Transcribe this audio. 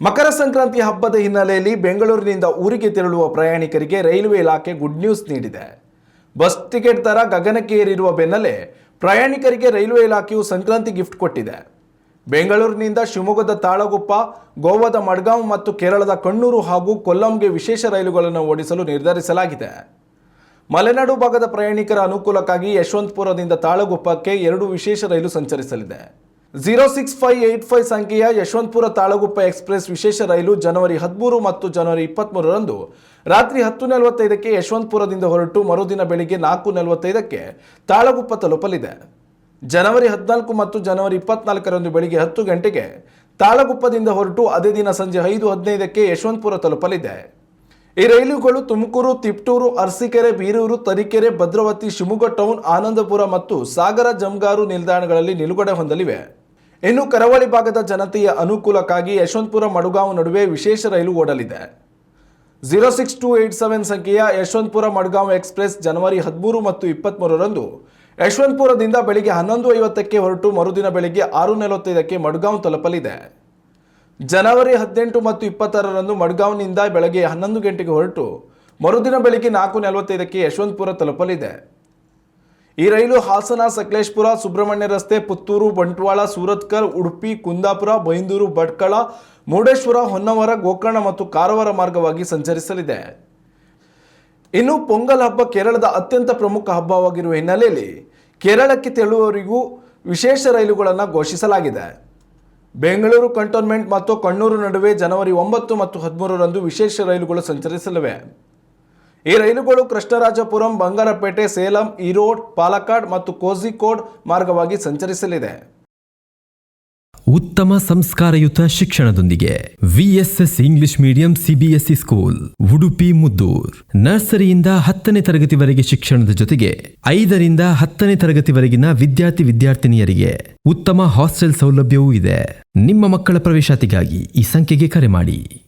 ಮಕರ ಸಂಕ್ರಾಂತಿ ಹಬ್ಬದ ಹಿನ್ನೆಲೆಯಲ್ಲಿ ಬೆಂಗಳೂರಿನಿಂದ ಊರಿಗೆ ತೆರಳುವ ಪ್ರಯಾಣಿಕರಿಗೆ ರೈಲ್ವೆ ಇಲಾಖೆ ಗುಡ್ ನ್ಯೂಸ್ ನೀಡಿದೆ. ಬಸ್ ಟಿಕೆಟ್ ದರ ಗಗನಕ್ಕೇರಿರುವ ಬೆನ್ನಲ್ಲೇ ಪ್ರಯಾಣಿಕರಿಗೆ ರೈಲ್ವೆ ಇಲಾಖೆಯು ಸಂಕ್ರಾಂತಿ ಗಿಫ್ಟ್ ಕೊಟ್ಟಿದೆ. ಬೆಂಗಳೂರಿನಿಂದ ಶಿವಮೊಗ್ಗದ ತಾಳಗುಪ್ಪ, ಗೋವಾದ ಮಡ್ಗಾಂವ್ ಮತ್ತು ಕೇರಳದ ಕಣ್ಣೂರು ಹಾಗೂ ಕೊಲ್ಲಂಗೆ ವಿಶೇಷ ರೈಲುಗಳನ್ನು ಓಡಿಸಲು ನಿರ್ಧರಿಸಲಾಗಿದೆ. ಮಲೆನಾಡು ಭಾಗದ ಪ್ರಯಾಣಿಕರ ಅನುಕೂಲಕ್ಕಾಗಿ ಯಶವಂತಪುರದಿಂದ ತಾಳಗುಪ್ಪಕ್ಕೆ ಎರಡು ವಿಶೇಷ ರೈಲು ಸಂಚರಿಸಲಿದೆ. Zero six five eight five ಸಂಖ್ಯೆಯ ಯಶವಂತಪುರ ತಾಳಗುಪ್ಪ ಎಕ್ಸ್ಪ್ರೆಸ್ ವಿಶೇಷ ರೈಲು ಜನವರಿ ಹದಿಮೂರು ಮತ್ತು ಜನವರಿ ಇಪ್ಪತ್ತ್ಮೂರರಂದು ರಾತ್ರಿ ಹತ್ತು ನಲವತ್ತೈದಕ್ಕೆ ಯಶವಂತಪುರದಿಂದ ಹೊರಟು ಮರುದಿನ ಬೆಳಿಗ್ಗೆ ನಾಲ್ಕು ನಲವತ್ತೈದಕ್ಕೆ ತಾಳಗುಪ್ಪ ತಲುಪಲಿದೆ. ಜನವರಿ ಹದಿನಾಲ್ಕು ಮತ್ತು ಜನವರಿ ಇಪ್ಪತ್ನಾಲ್ಕರಂದು ಬೆಳಿಗ್ಗೆ ಹತ್ತು ಗಂಟೆಗೆ ತಾಳಗುಪ್ಪದಿಂದ ಹೊರಟು ಅದೇ ದಿನ ಸಂಜೆ ಐದು ಹದಿನೈದಕ್ಕೆ ಯಶವಂತಪುರ ತಲುಪಲಿದೆ. ಈ ರೈಲುಗಳು ತುಮಕೂರು, ತಿಪ್ಟೂರು, ಅರಸೀಕೆರೆ, ಬೀರೂರು, ತರೀಕೆರೆ, ಭದ್ರಾವತಿ, ಶಿವಮೊಗ್ಗ ಟೌನ್, ಆನಂದಪುರ ಮತ್ತು ಸಾಗರ, ಜಮ್ಗಾರು ನಿಲ್ದಾಣಗಳಲ್ಲಿ ನಿಲುಗಡೆ ಹೊಂದಲಿವೆ. ಇನ್ನು ಕರಾವಳಿ ಭಾಗದ ಜನತೆಯ ಅನುಕೂಲಕ್ಕಾಗಿ ಯಶವಂತಪುರ ಮಡುಗಾಂವ್ ನಡುವೆ ವಿಶೇಷ ರೈಲು ಓಡಲಿದೆ. Zero six two eight seven ಸಂಖ್ಯೆಯ ಯಶವಂತಪುರ ಮಡ್ಗಾಂವ್ ಎಕ್ಸ್ಪ್ರೆಸ್ ಜನವರಿ ಹದಿಮೂರು ಮತ್ತು ಇಪ್ಪತ್ತ್ಮೂರರಂದು ಯಶವಂತಪುರದಿಂದ ಬೆಳಿಗ್ಗೆ ಹನ್ನೊಂದು ಐವತ್ತಕ್ಕೆ ಹೊರಟು ಮರುದಿನ ಬೆಳಿಗ್ಗೆ ಆರು ನಲವತ್ತೈದಕ್ಕೆ ಮಡ್ಗಾಂವ್ ತಲುಪಲಿದೆ. ಜನವರಿ ಹದಿನೆಂಟು ಮತ್ತು ಇಪ್ಪತ್ತಾರರಂದು ಮಡ್ಗಾಂವ್ನಿಂದ ಬೆಳಗ್ಗೆ ಹನ್ನೊಂದು ಗಂಟೆಗೆ ಹೊರಟು ಮರುದಿನ ಬೆಳಿಗ್ಗೆ ನಾಲ್ಕು ನಲವತ್ತೈದಕ್ಕೆ ಯಶವಂತಪುರ ತಲುಪಲಿದೆ. ಈ ರೈಲು ಹಾಸನ, ಸಕಲೇಶ್ಪುರ, ಸುಬ್ರಹ್ಮಣ್ಯ ರಸ್ತೆ, ಪುತ್ತೂರು, ಬಂಟ್ವಾಳ ಸೂರತ್ಕರ್ ಉಡುಪಿ, ಕುಂದಾಪುರ, ಬೈಂದೂರು, ಭಟ್ಕಳ ಮುರುಡೇಶ್ವರ ಹೊನ್ನವರ, ಗೋಕರ್ಣ ಮತ್ತು ಕಾರವಾರ ಮಾರ್ಗವಾಗಿ ಸಂಚರಿಸಲಿದೆ. ಇನ್ನು ಪೊಂಗಲ್ ಹಬ್ಬ ಕೇರಳದ ಅತ್ಯಂತ ಪ್ರಮುಖ ಹಬ್ಬವಾಗಿರುವ ಹಿನ್ನೆಲೆಯಲ್ಲಿ ಕೇರಳಕ್ಕೆ ತೆರಳುವವರಿಗೂ ವಿಶೇಷ ರೈಲುಗಳನ್ನು ಘೋಷಿಸಲಾಗಿದೆ. ಬೆಂಗಳೂರು ಕಂಟೋನ್ಮೆಂಟ್ ಮತ್ತು ಕಣ್ಣೂರು ನಡುವೆ ಜನವರಿ ಒಂಬತ್ತು ಮತ್ತು ಹದಿಮೂರರಂದು ವಿಶೇಷ ರೈಲುಗಳು ಸಂಚರಿಸಲಿವೆ. ಈ ರೈಲುಗಳು ಕೃಷ್ಣರಾಜಪುರಂ, ಬಂಗಾರಪೇಟೆ, ಸೇಲಂ, ಈರೋಡ್, ಪಾಲಕ್ಕಾಡ್ ಮತ್ತು ಕೋಝಿಕೋಡ್ ಮಾರ್ಗವಾಗಿ ಸಂಚರಿಸಲಿದೆ. ಉತ್ತಮ ಸಂಸ್ಕಾರಯುತ ಶಿಕ್ಷಣದೊಂದಿಗೆ VSS English medium CBSE school, Udupi, Muddur. ನರ್ಸರಿಯಿಂದ ಹತ್ತನೇ ತರಗತಿವರೆಗೆ ಶಿಕ್ಷಣದ ಜೊತೆಗೆ ಐದರಿಂದ ಹತ್ತನೇ ತರಗತಿವರೆಗಿನ ವಿದ್ಯಾರ್ಥಿ ವಿದ್ಯಾರ್ಥಿನಿಯರಿಗೆ ಉತ್ತಮ ಹಾಸ್ಟೆಲ್ ಸೌಲಭ್ಯವೂ ಇದೆ. ನಿಮ್ಮ ಮಕ್ಕಳ ಪ್ರವೇಶಾತಿಗಾಗಿ ಈ ಸಂಖ್ಯೆಗೆ ಕರೆ ಮಾಡಿ.